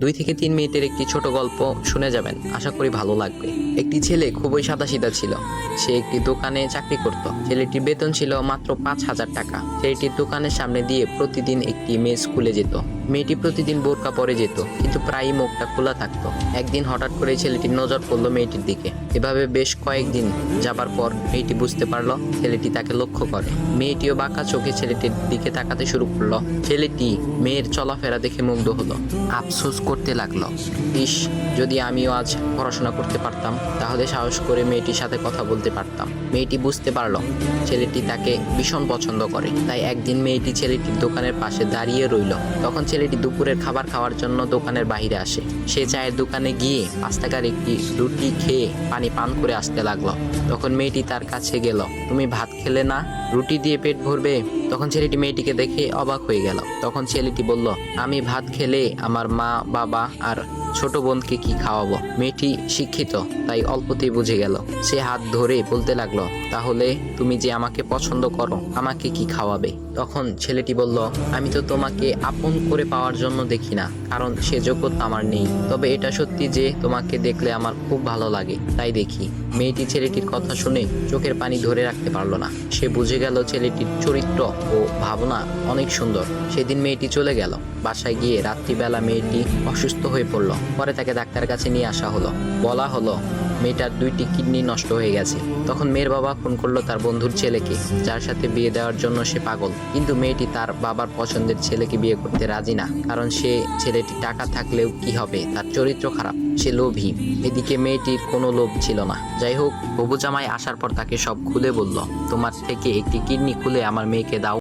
দুই থেকে তিন মিনিটের একটি ছোট গল্প শুনে যাবেন। আশা করি ভালো লাগবে। একটি ছেলে খুবই সাদাসিধা ছিল। সে একটি দোকানে চাকরি করত। ছেলেটির বেতন ছিল মাত্র পাঁচ হাজার টাকা। ছেলেটির দোকানের সামনে দিয়ে প্রতিদিন একটি মেয়ে স্কুলে যেত। মেয়েটি প্রতিদিন বোরকা পরে যেত, কিন্তু প্রায়ই মুখটা খোলা থাকতো। একদিন হঠাৎ করে ছেলেটির নজর পড়ল মেয়েটির দিকে। এভাবে বেশ কয়েকদিন যাবার পর মেয়েটি বুঝতে পারল ছেলেটি তাকে লক্ষ্য করে। মেয়েটিও বাঁকা চোখে ছেলেটির দিকে তাকাতে শুরু করল। ছেলেটি মেয়ের চলাফেরা দেখে মুগ্ধ হলো। আফসোস করতে লাগল। ইস, যদি আমিও আজ পড়াশোনা করতে পারতাম, তাহলে সাহস করে মেয়েটির সাথে কথা বলতে পারতাম। মেয়েটি বুঝতে পারল ছেলেটি তাকে ভীষণ পছন্দ করে। তাই একদিন মেয়েটি ছেলেটির দোকানের পাশে দাঁড়িয়ে রইল। তখন ছেলেটি দুপুরের খাবার খাওয়ার জন্য দোকানের বাইরে আসে। সে চায়ের দোকানে গিয়ে পাঁচ টাকার একটি রুটি খেয়ে পানি পান করে আসতে লাগল। তখন মেয়েটি তার কাছে গেল, তুমি ভাত খেলে না? রুটি দিয়ে পেট ভরবে? তখন ছেলেটি মেয়েটিকে দেখে অবাক হয়ে গেল। তখন ছেলেটি বলল, আমি ভাত খেলে আমার মা, বাবা আর ছোট বোনকে কি খাওয়াবো? মেয়েটি শিক্ষিত, তাই অল্পতেই বুঝে গেল। সে হাত ধরে বলতে লাগল, তাহলে তুমি যে আমাকে পছন্দ করো, আমাকে কি খাওয়াবে? তখন ছেলেটি বলল, আমি তো তোমাকে আপন করে পাওয়ার জন্য দেখি না, কারণ সে যোগ্যতা আমার নেই। তবে এটা সত্যি যে তোমাকে দেখলে আমার খুব ভালো লাগে, তাই দেখি। মেয়েটি ছেলেটির কথা শুনে চোখের পানি ধরে রাখতে পারল না। সে বুঝে গেল ছেলেটির চরিত্র ও ভাবনা অনেক সুন্দর। সেদিন মেয়েটি চলে গেল। বাসায় গিয়ে রাত্রিবেলা মেয়েটি অসুস্থ হয়ে পড়ল। পরে তাকে ডাক্তারের কাছে নিয়ে আসা হলো। বলা হলো, মেয়েটার দুইটি কিডনি নষ্ট হয়ে গেছে। তখন মেয়ের বাবা ফোন করল তার বন্ধুর ছেলেকে, যার সাথে বিয়ে দেওয়ার জন্য সে পাগল। কিন্তু মেয়েটি তার বাবার পছন্দের ছেলেকে বিয়ে করতে রাজি না, কারণ সে ছেলেটি টাকা থাকলেও কি হবে, তার চরিত্র খারাপ, সে লোভী। এদিকে মেয়েটির কোনো লোভ ছিল না। যাই হোক, হবু জামাই আসার পর তাকে সব খুলে বলল, তোমার থেকে একটি কিডনি খুলে আমার মেয়েকে দাও।